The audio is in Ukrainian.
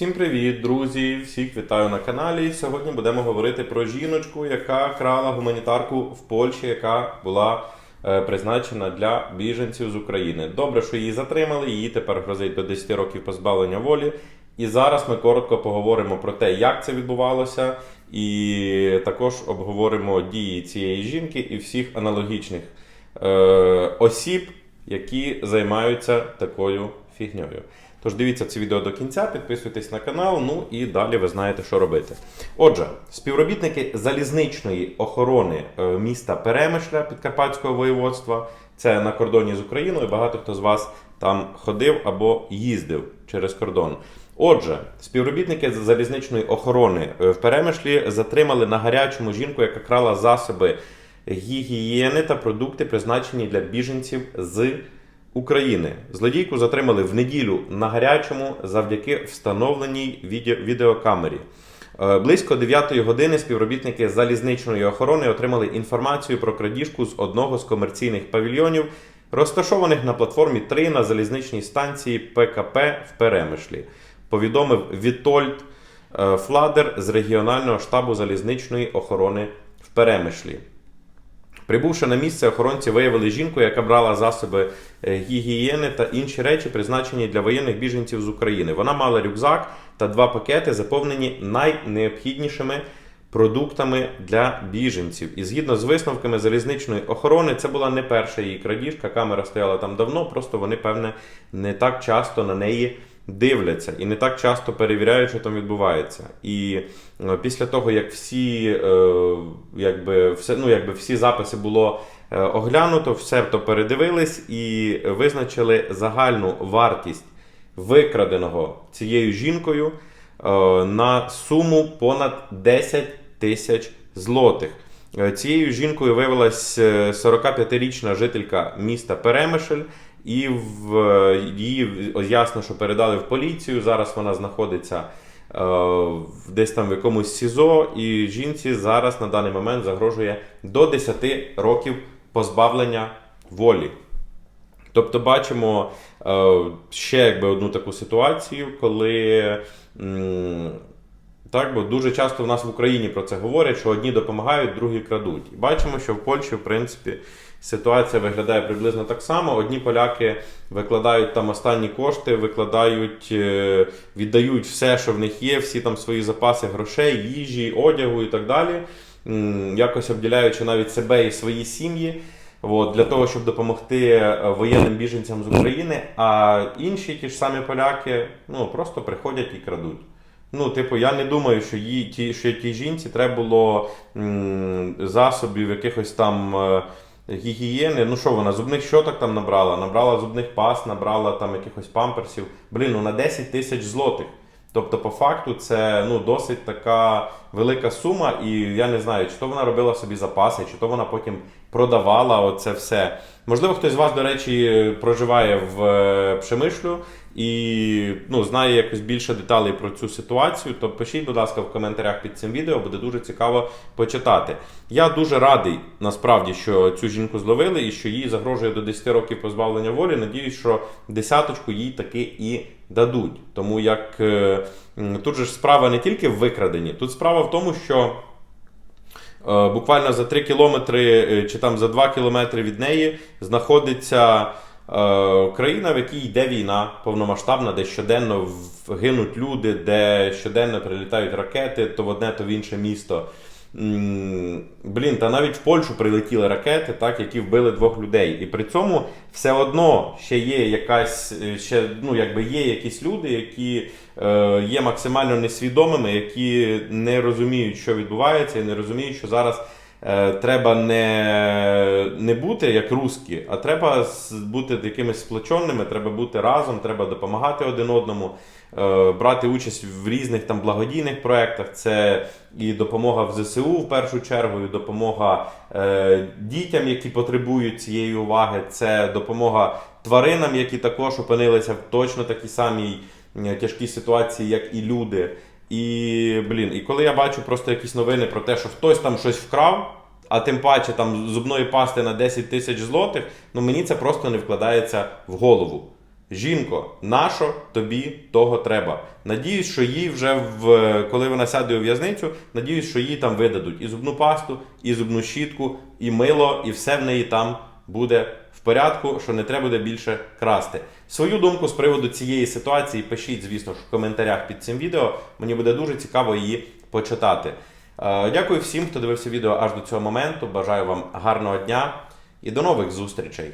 Всім привіт, друзі! Всіх вітаю на каналі. Сьогодні будемо говорити про жіночку, яка крала гуманітарку в Польщі, яка була е, призначена для біженців з України. Добре, що її затримали, її тепер грозить до 10 років позбавлення волі. І зараз ми коротко поговоримо про те, як це відбувалося, і також обговоримо дії цієї жінки і всіх аналогічних е, осіб, які займаються такою фігньою. Тож дивіться це відео до кінця, підписуйтесь на канал, ну і далі ви знаєте, що робити. Отже, співробітники залізничної охорони е, міста Перемишля Підкарпатського воєводства, це на кордоні з Україною. Багато хто з вас там ходив або їздив через кордон. Отже, співробітники залізничної охорони е, в Перемишлі затримали на гарячому жінку, яка крала засоби гігієни та продукти, призначені для біженців з України. Злодійку затримали в неділю на гарячому завдяки встановленій відео- відеокамері. Е, Близько 9 години співробітники залізничної охорони отримали інформацію про крадіжку з одного з комерційних павільйонів, розташованих на платформі 3 на залізничній станції ПКП в Перемишлі. Повідомив Вітольд е, Фладер з регіонального штабу залізничної охорони в Перемишлі. Прибувши на місце, охоронці виявили жінку, яка брала засоби е, гігієни та інші речі, призначені для воєнних біженців з України. Вона мала рюкзак та два пакети, заповнені найнеобхіднішими продуктами для біженців. І згідно з висновками залізничної охорони, це була не перша її крадіжка. Камера стояла там давно, просто вони, певне, не так часто на неї дивляться і не так часто перевіряють, що там відбувається. І е, після того, як всі, е, якби, все, ну, якби всі записи було е, оглянуто, все то передивились і визначили загальну вартість викраденого цією жінкою на суму понад 10 тисяч злотих. Цією жінкою виявилась е, 45-річна жителька міста Перемишль, і в е, її ясно, що передали в поліцію. Зараз вона знаходиться е, десь там в якомусь СІЗО, і жінці зараз на даний момент загрожує до 10 років позбавлення волі. Тобто бачимо е, ще якби одну таку ситуацію, коли так, бо дуже часто в нас в Україні про це говорять, що одні допомагають, другі крадуть. І бачимо, що в Польщі, в принципі, ситуація виглядає приблизно так само. Одні поляки викладають там останні кошти, викладають, е, віддають все, що в них є, всі там свої запаси грошей, їжі, одягу і так далі, якось обділяючи навіть себе і свої сім'ї. От, для того, щоб допомогти е, воєнним біженцям з України, а інші ті ж самі поляки ну, просто приходять і крадуть. Ну, типу, я не думаю, що їй ті, що тій жінці треба було м, засобів якихось там е, гігієни. Ну що вона, зубних щоток там набрала, набрала зубних паст, набрала там якихось памперсів. Блін, ну на 10 тисяч злотих. Тобто, по факту, це ну, досить така велика сума, і я не знаю, чи то вона робила собі запаси, чи то вона потім продавала оце все. Можливо, хтось з вас, до речі, проживає в е, Пшемишлю і ну, знає якось більше деталей про цю ситуацію, то пишіть, будь ласка, в коментарях під цим відео, буде дуже цікаво почитати. Я дуже радий насправді, що цю жінку зловили і що їй загрожує до 10 років позбавлення волі. Надіюсь, що десяточку їй таки і дадуть. Тому як е, тут же справа не тільки в викраденні, тут справа в тому, що. Е, Буквально за 3 кілометри е, чи там за 2 кілометри від неї знаходиться е, країна, в якій йде війна повномасштабна, де щоденно гинуть люди, де щоденно прилітають ракети, то в одне, то в інше місто. Блін, та навіть в Польщу прилетіли ракети, так, які вбили двох людей. І при цьому все одно ще є якась, е, ще, ну, якби є якісь люди, які е, є максимально несвідомими, які не розуміють, що відбувається, і не розуміють, що зараз треба не, не бути як русські, а треба бути якимись сплоченими, треба бути разом, треба допомагати один одному, е, брати участь в різних там благодійних проєктах. Це і допомога в ЗСУ в першу чергу, і допомога е, дітям, які потребують цієї уваги, це допомога тваринам, які також опинилися в точно такій самій е, тяжкій ситуації, як і люди. І блін, і коли я бачу просто якісь новини про те, що хтось там щось вкрав, а тим паче там зубної пасти на 10 тисяч злотих, ну мені це просто не вкладається в голову. Жінко, нащо тобі того треба? Надіюсь, що їй вже в коли вона сяде у в'язницю, надіюсь, що їй там видадуть і зубну пасту, і зубну щітку, і мило, і все в неї там буде в порядку, що не треба буде більше красти. Свою думку з приводу цієї ситуації пишіть, звісно ж, в коментарях під цим відео. Мені буде дуже цікаво її почитати. Е, Дякую всім, хто дивився відео аж до цього моменту. Бажаю вам гарного дня і до нових зустрічей!